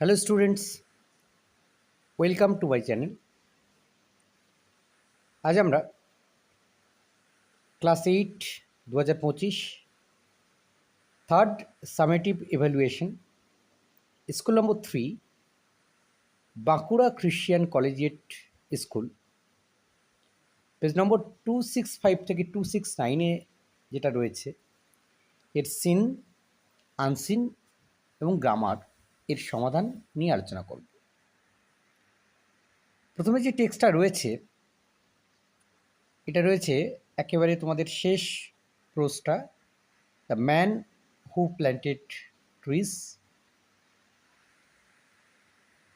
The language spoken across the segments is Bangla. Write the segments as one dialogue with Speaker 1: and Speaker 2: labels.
Speaker 1: Hello students welcome to my channel আজ আমরা ক্লাস এইট দু হাজার পঁচিশ third summative evaluation school number three Bankura Christian collegiate school page number two six five থেকে টু সিক্স নাইনে যেটা রয়েছে এর সিন আনসিন এবং গ্রামার এর সমাধান নিয়ে আলোচনা করব। প্রথমে যে টেক্সটটা রয়েছে, এটা রয়েছে একেবারে তোমাদের শেষ প্রোজটা the man who planted trees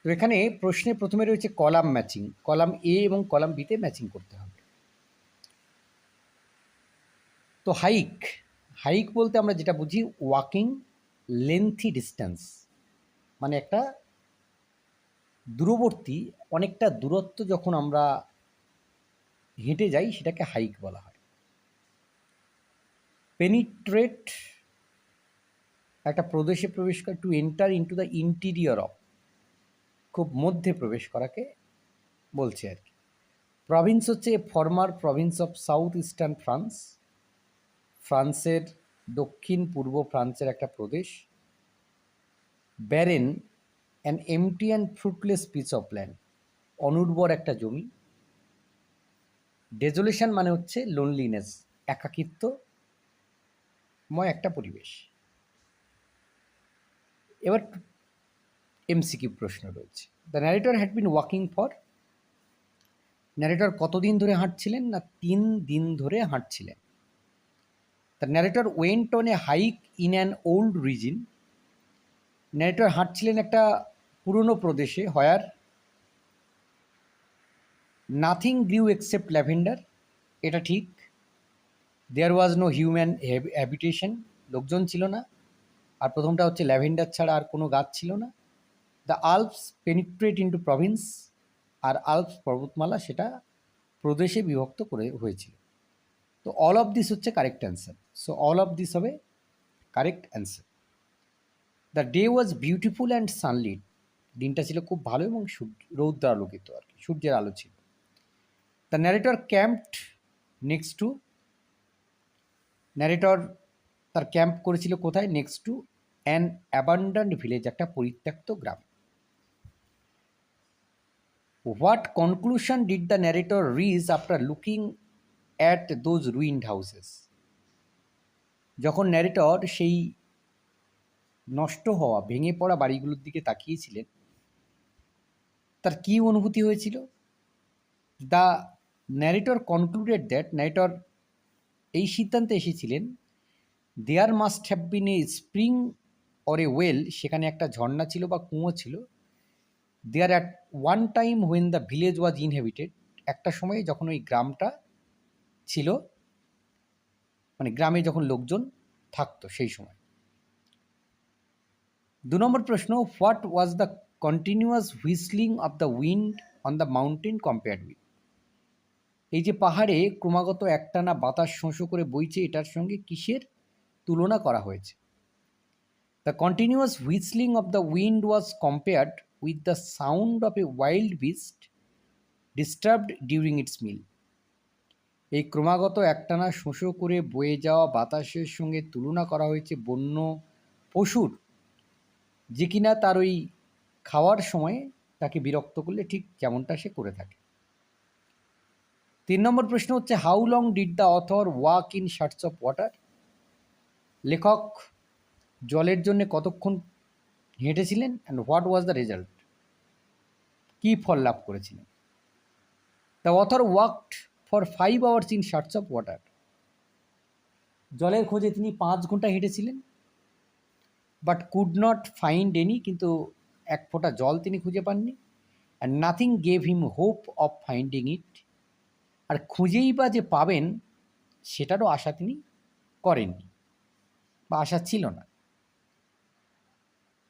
Speaker 1: তো এখানে প্রশ্নে প্রথমে রয়েছে কলাম ম্যাচিং কলাম এ এবং কলাম বিতে ম্যাচিং করতে হবে। তো হাইক হাইক বলতে আমরা যেটা বুঝি ওয়াকিং লেন্থি ডিস্টেন্স মানে একটা দূরবর্তী, অনেকটা দূরত্ব যখন আমরা হেঁটে যাই, সেটাকে হাইক বলা হয়। পেনিট্রেট একটা প্রদেশে প্রবেশ করা to enter into the interior of খুব মধ্যে প্রবেশ করাকে বলছে আর কি। প্রভিন্স হচ্ছে former province of south eastern France ফ্রান্সের দক্ষিণ পূর্ব ফ্রান্সের একটা প্রদেশ। Barren an empty and fruitless piece of land অনুর্বর একটা জমি। ডেজোলেশন মানে হচ্ছে লোনলিনেস একাকিত্ব, ময় একটা পরিবেশ। এবার এমসিকিউ প্রশ্ন রয়েছে। The narrator had been walking for narrator কতদিন ধরে হাঁটছিলেন না তিন দিন ধরে হাঁটছিলেন? The narrator went on a hike in an old region narrator হাঁটছিলেন একটা পুরনো প্রদেশে where nothing grew except lavender এটা ঠিক। There was no human habitation লোকজন ছিল না। আর প্রথমটা হচ্ছে ল্যাভেন্ডার ছাড়া আর কোনো গাছ ছিল না। The Alps penetrate into province R Alps পর্বতমালা সেটা প্রদেশে বিভক্ত করে হয়েছিল। তো অল অফ দিস হচ্ছে correct answer so all of this হবে correct answer the day was beautiful and sunlit দিনটা ছিল খুব ভালো এবং রৌদ্র আলোকিত আর কি, সূর্যের আলো ছিল। The narrator camped next to narrator তার ক্যাম্প করেছিল কোথায়? Next to an abandoned village একটা পরিত্যক্ত গ্রাম। What conclusion did the narrator reach after looking at those ruined houses যখন ন্যারেটর সেই নষ্ট হওয়া, ভেঙে পড়া বাড়িগুলোর দিকে তাকিয়েছিলেন, তার কী অনুভূতি হয়েছিল? The narrator concluded that narrator এই সিদ্ধান্তে এসেছিলেন there must have been a spring or a well সেখানে একটা ঝর্ণা ছিল বা কুঁয়ো ছিল। There at one time when the village was inhabited একটা সময়ে যখন ওই গ্রামটা ছিল মানে গ্রামে যখন লোকজন থাকতো সেই সময়। দু নম্বর প্রশ্ন, what was the continuous whistling of the wind on the mountain compared with? এই যে পাহাড়ে ক্রমাগত একটানা বাতাস শোঁশো করে বইছে, এটার সঙ্গে কিসের তুলনা করা হয়েছে? The continuous whistling of the wind was compared with the sound of a wild beast disturbed during its meal. এই ক্রমাগত একটানা শোঁশো করে বয়ে যাওয়া বাতাসের সঙ্গে তুলনা করা হয়েছে বন্য পশুর যে কিনা তার ওই খাওয়ার সময় তাকে বিরক্ত করলে ঠিক যেমনটা সে করে থাকে। তিন নম্বর প্রশ্ন হচ্ছে how long did the author walk in search of water লেখক জলের জন্য কতক্ষণ হেঁটেছিলেন and what was the result কী ফল লাভ করেছিলেন? The author walked for five hours in search of water জলের খোঁজে তিনি পাঁচ ঘণ্টা হেঁটেছিলেন। But could not find any কিন্তু এক ফোঁটা জল তিনি খুঁজে পাননি and nothing gave him hope of finding it আর খুঁজেই বা যে পাবেন, সেটারও আশা তিনি করেননি, বা আশা ছিল না।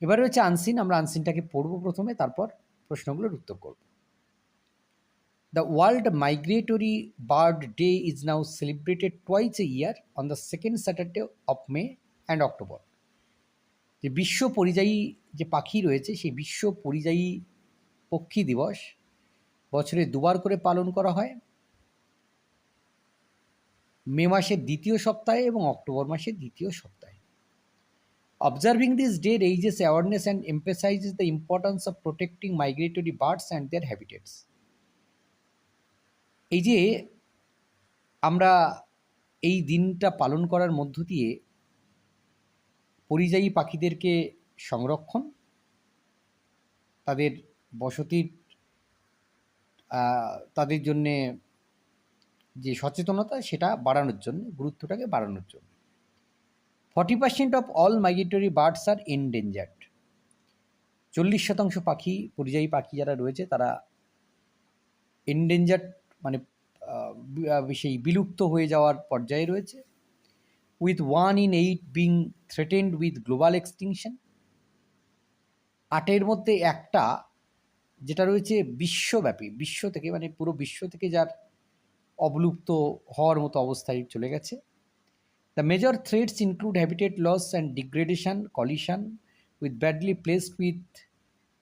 Speaker 1: এবারে হচ্ছে আনসিন আমরা আনসিনটাকে পড়ব প্রথমে, তারপর প্রশ্নগুলোর উত্তর করব। The world migratory bird day is now celebrated twice a year on the second Saturday of May and October যে বিশ্ব পরিযায়ী যে পাখি রয়েছে, সেই বিশ্ব পরিযায়ী পক্ষী দিবস বছরে দুবার করে পালন করা হয়। মে মাসের দ্বিতীয় সপ্তাহে এবং অক্টোবর মাসের দ্বিতীয় সপ্তাহে। Observing this day raises awareness and emphasizes the importance of protecting migratory birds and their habitats এই যে আমরা এই দিনটা পালন করার মধ্য দিয়ে পরিযায়ী পাখিদেরকে সংরক্ষণ, তাদের বসতির তাদের জন্যে যে সচেতনতা সেটা বাড়ানোর জন্য, গুরুত্বটাকে বাড়ানোর জন্য। Forty percent of all migratory birds are endangered চল্লিশ শতাংশ পাখি, পরিযায়ী পাখি যারা রয়েছে, তারা এনডেঞ্জার্ড মানে সেই বিলুপ্ত হয়ে যাওয়ার পর্যায়ে রয়েছে। With one in eight being threatened with global extinction আটের মধ্যে একটা, যেটা রয়েছে বিশ্বব্যাপী, বিশ্ব থেকে মানে পুরো বিশ্ব থেকে যার অবলুপ্ত হওয়ার মতো অবস্থায় চলে গেছে। The major threats include habitat loss and degradation collision with badly placed with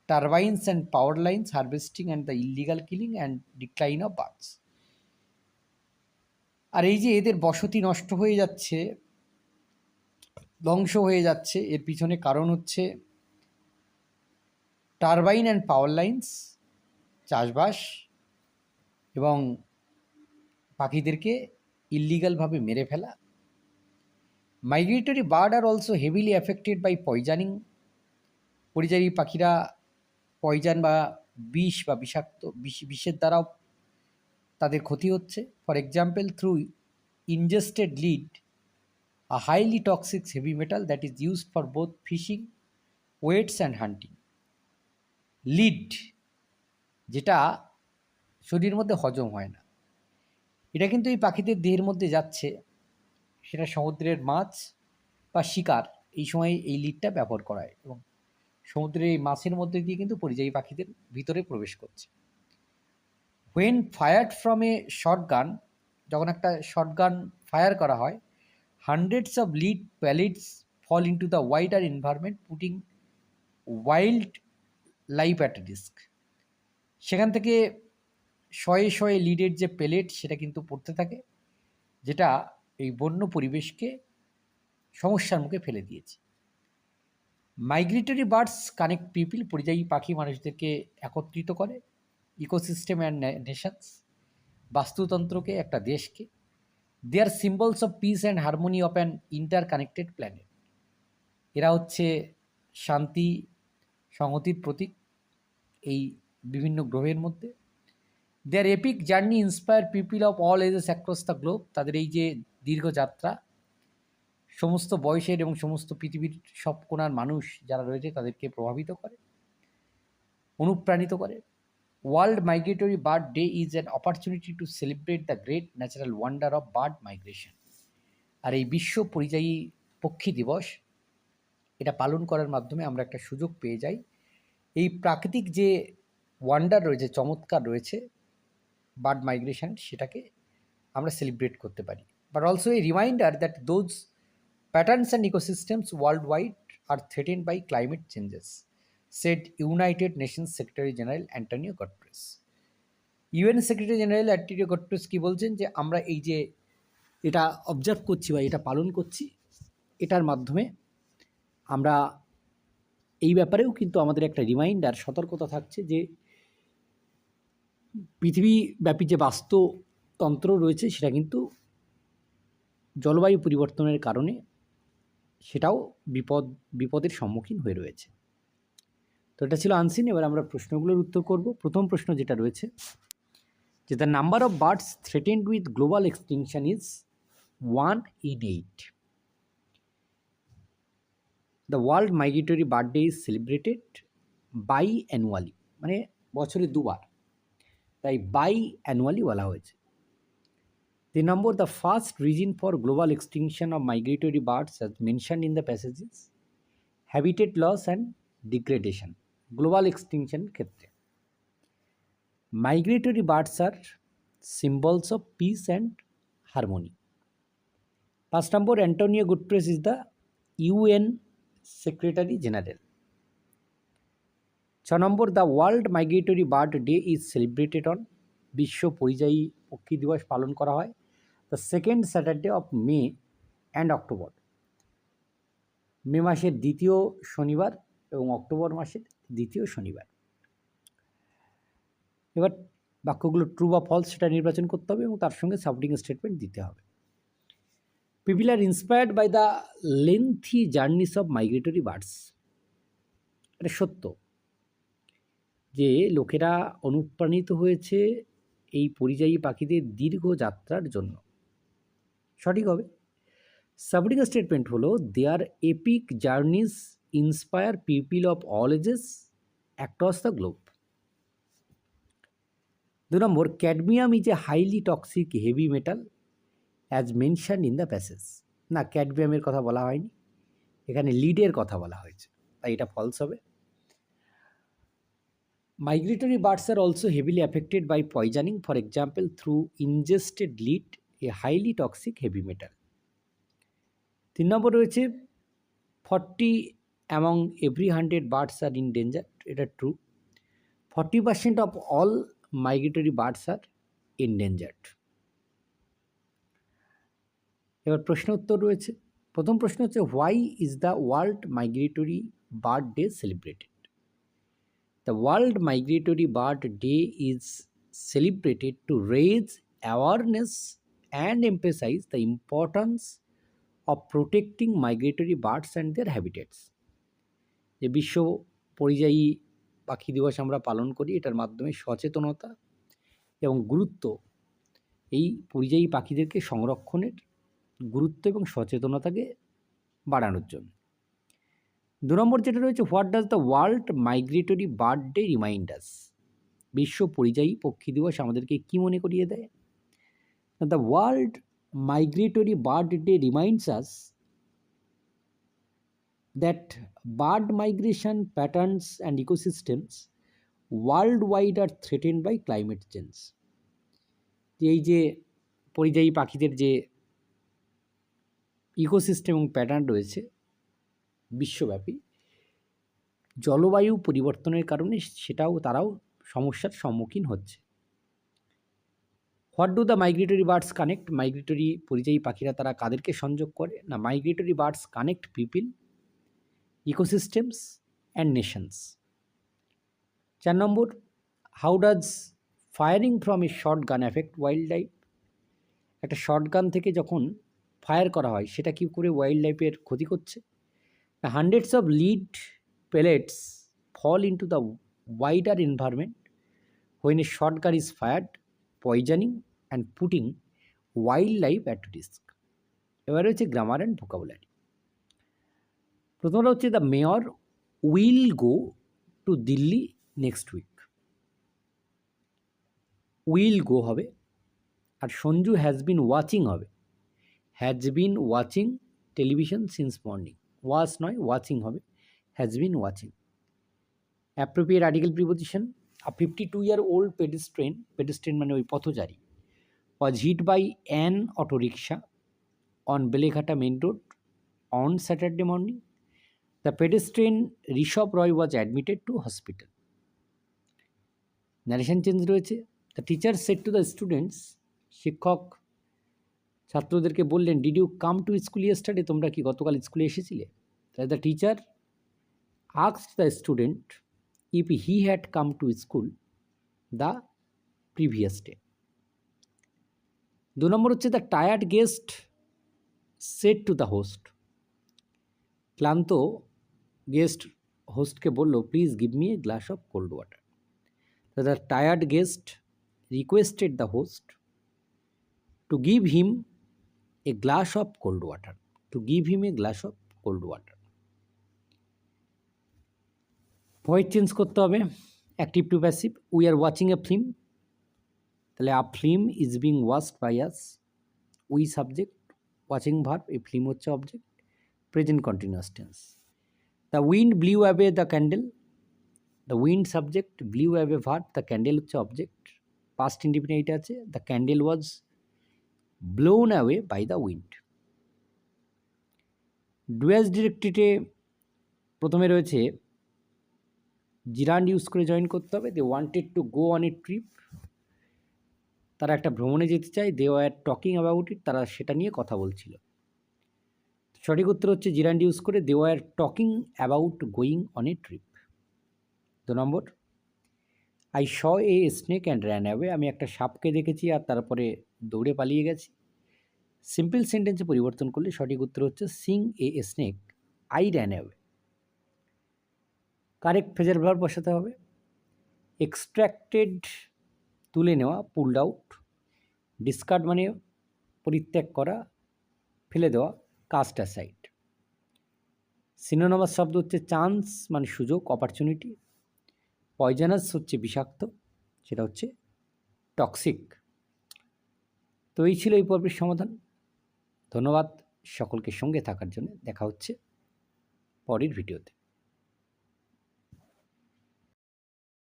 Speaker 1: turbines and power lines harvesting and the illegal killing and decline of birds আর এই যে এদের বসতি নষ্ট হয়ে যাচ্ছে ধ্বংস হয়ে যাচ্ছে। এর পিছনে কারণ হচ্ছে টারবাইন অ্যান্ড পাওয়ার লাইন্স চাষবাস এবং পাখিদেরকে ইল্লিগালভাবে মেরে ফেলা। Migratory bird are also heavily affected by poisoning. পরিযায়ী পাখিরা পয়জান বা বিষ বা বিষাক্ত বিষ, বিষের দ্বারাও তাদের ক্ষতি হচ্ছে। For example, through ingested lead a highly toxic heavy metal that is used for both fishing weights and hunting lead যেটা শরীরের মধ্যে হজম হয় না। এটা কিন্তু এই পাখিদের দেহের মধ্যে যাচ্ছে, সেটা সমুদ্রের মাছ বা শিকার এই সময় এই লিডটা ব্যবহার করা হয় এবং সমুদ্রের এই মাছের মধ্যে দিয়ে কিন্তু পরিযায়ী পাখিদের ভিতরে প্রবেশ করছে। When fired from a shotgun যখন একটা শর্ট গান ফায়ার করা হয় hundreds of lead pellets fall into the wider environment putting wildlife at risk সেখান থেকে শয়ে শয়ে লিডের যে পেলেট সেটা কিন্তু পড়তে থাকে, যেটা এই বন্য পরিবেশকে সমস্যার মুখে ফেলে দিয়েছে। মাইগ্রেটরি বার্ডস কানেক্ট পিপিল পরিযায়ী পাখি মানুষদেরকে একত্রিত করে ইকোসিস্টেম অ্যান্ড নেশনস বাস্তুতন্ত্রকে, একটা দেশকে। They are symbols of peace and harmony of an interconnected planet এরা হচ্ছে শান্তি, সংহতির প্রতীক এই বিভিন্ন গ্রহের মধ্যে। Their epic journey inspire people of all ages across the globe তাদের এই যে দীর্ঘ যাত্রা, সমস্ত বয়সের এবং সমস্ত পৃথিবীর সব কোণার মানুষ যারা রয়েছে তাদেরকে প্রভাবিত করে, অনুপ্রাণিত করে। World migratory bird day is an opportunity to celebrate the great natural wonder of bird migration আর এই বিশ্ব পরিযায়ী পক্ষী দিবস, এটা পালন করার মাধ্যমে আমরা একটা সুযোগ পেয়ে যাই। এই প্রাকৃতিক যে ওয়ান্ডার রয়েছে, চমৎকার রয়েছে বার্ড মাইগ্রেশন সেটাকে আমরা সেলিব্রেট করতে পারি। But also a reminder that those patterns and ecosystems worldwide are threaten by climate changes said United Nations Secretary General Antonio Guterres UN Secretary General Antonio Guterres কী বলছেন? যে আমরা এই যে এটা অবজার্ভ করছি বা এটা পালন করছি, এটার মাধ্যমে আমরা এই ব্যাপারেও কিন্তু আমাদের একটা রিমাইন্ডার সতর্কতা থাকছে যে পৃথিবীব্যাপী যে বাস্তুতন্ত্র রয়েছে, সেটা কিন্তু জলবায়ু পরিবর্তনের কারণে সেটাও বিপদ, বিপদের সম্মুখীন হয়ে রয়েছে। তো এটা ছিল আনসিন এবার আমরা প্রশ্নগুলোর উত্তর করব। প্রথম প্রশ্ন যেটা রয়েছে যে the number of birds threatened with global extinction is one in eight the world migratory birthday is celebrated by annually মানে বছরে দুবার। তাই বাই অ্যানুয়ালি বলা হয়েছে। The number, the first reason for global extinction of migratory birds as mentioned in the passages, habitat loss and degradation. Global extinction ক্ষেত্রে migratory birds are symbols of peace and harmony. First number, Antonio Guterres is the UN Secretary General. ছ নম্বর the world migratory bird day is celebrated on বিশ্ব পরিযায়ী পক্ষী দিবস পালন করা হয় the second Saturday of May and October May মাসের দ্বিতীয় শনিবার এবং অক্টোবর মাসের দ্বিতীয় শনিবার। এবার বাক্যগুলো ট্রু বা ফলস সেটা নির্বাচন করতে হবে এবং তার সঙ্গে সাপোর্টিং স্টেটমেন্ট দিতে হবে। People are inspired by the lengthy journeys of migratory birds এটা সত্য যে লোকেরা অনুপ্রাণিত হয়েছে এই পরিযায়ী পাখিদের দীর্ঘ যাত্রার জন্য। সঠিক হবে। সাবডিং স্টেটমেন্ট হলো their epic journeys inspire people of all ages across the globe দু নম্বর cadmium is a highly toxic heavy metal as mention in the passage না ক্যাডমিয়ামের কথা বলা হয়নি। এখানে লিডের কথা বলা হয়েছে তাই এটা ফলস হবে। Migratory birds are also heavily affected by poisoning, for example, through ingested lead a highly toxic heavy metal তিন নম্বর রয়েছে forty among every hundred birds are in danger এটা true forty percent of all migratory birds are in endangered এবার প্রশ্ন উত্তর রয়েছে। প্রথম প্রশ্ন হচ্ছে why is the world migratory bird day celebrated the world migratory bird day is celebrated to raise awareness and emphasize the importance of protecting migratory birds and their habitats যে বিশ্ব পরিযায়ী পাখি দিবস আমরা পালন করি, এটার মাধ্যমে সচেতনতা এবং গুরুত্ব, এই পরিযায়ী পাখিদেরকে সংরক্ষণের গুরুত্ব এবং সচেতনতাকে বাড়ানোর জন্য। দু নম্বর যেটা রয়েছে, what does the world migratory bird day remind us বিশ্ব পরিযায়ী পক্ষী দিবস আমাদেরকে কী মনে করিয়ে দেয়? The world migratory bird day reminds us bird migration patterns and ecosystems world are threaten by climate change এই যে পরিযায়ী পাখিদের যে ইকোসিস্টেম এবং প্যাটার্ন রয়েছে বিশ্বব্যাপী, জলবায়ু পরিবর্তনের কারণে সেটাও তারাও সমস্যার সম্মুখীন হচ্ছে। What do the migratory birds connect migratory পরিযায়ী পাখিরা তারা কাদেরকে সংযোগ করে? না migratory birds connect people ecosystems and nations চার number how does firing from a shotgun effect wildlife একটা শর্ট গান থেকে যখন ফায়ার করা হয় সেটা কী করে ওয়াইল্ড লাইফের ক্ষতি করছে? Hundreds of lead pellets fall into the wider environment when a shotgun is fired, poisoning and putting wildlife at risk. এবার হচ্ছে গ্রামার অ্যান্ড ভোকাবুলারি প্রথমটা হচ্ছে the mayor will go to Delhi next week will go হবে আর সঞ্জু হ্যাজ বিন ওয়াচিং হবে। Has been watching television since morning watch নয় ওয়াচিং হবে। Has been watching appropriate article preposition a fifty two year old pedestrian pedestrian মানে ওই পথচারী was hit by an auto rickshaw on Beleghata main road on Saturday morning the pedestrian Rishabh Roy was admitted to hospital narration change রয়েছে। The teacher said to the students শিক্ষক ছাত্রদেরকে বললেন did you come to school yesterday তোমরা কি গতকাল স্কুলে এসেছিলে? তাই the teacher আক্স the student if he had come to school the previous day দু নম্বর হচ্ছে the tired guest said to the host ক্লান্ত গেস্ট হোস্টকে বলল please give me a glass of cold water the tired guest requested the host to give him a glass of cold water, to give him a glass of cold water. Voice change করতে হবে active to passive we are watching a film তাহলে a film is being watched by us we subject watching verb এই ফিল্ম হচ্ছে object present continuous tense the wind blew away the candle the wind subject blew away verb the candle হচ্ছে অবজেক্ট পাস্ট ইন্ডিপেন্ডেন্ট আছে. The candle was blown away by the wind ডুয়েস ডিরেক্টরিটে প্রথমে রয়েছে জিরান্ড ইউজ করে জয়েন করতে হবে। They wanted to go on a trip তারা একটা ভ্রমণে যেতে চায়। They were talking about it তারা সেটা নিয়ে কথা বলছিল। সঠিক উত্তর হচ্ছে জিরান্ড ইউজ করে they were talking about going on a trip. দু number, I saw a snake and ran away আমি একটা সাপকে দেখেছি আর তারপরে দৌড়ে পালিয়ে গেছি। সিম্পল সেন্টেন্সে পরিবর্তন করলে সঠিক উত্তর হচ্ছে seeing a snake, I ran away correct phrasal verb বসাতে হবে। এক্সট্র্যাক্টেড তুলে নেওয়া, পুলড আউট, ডিসকার্ড মানে পরিত্যাগ করা, ফেলে দেওয়া কাস্ট অ্যাসাইড সিনোনামাস শব্দ হচ্ছে চান্স মানে সুযোগ অপরচুনিটি পয়জানাস হচ্ছে বিষাক্ত, সেটা হচ্ছে টক্সিক তো এই ছিল এই পর্বের সমাধান। ধন্যবাদ সকলকে সঙ্গে থাকার জন্য। দেখা হচ্ছে পরের ভিডিওতে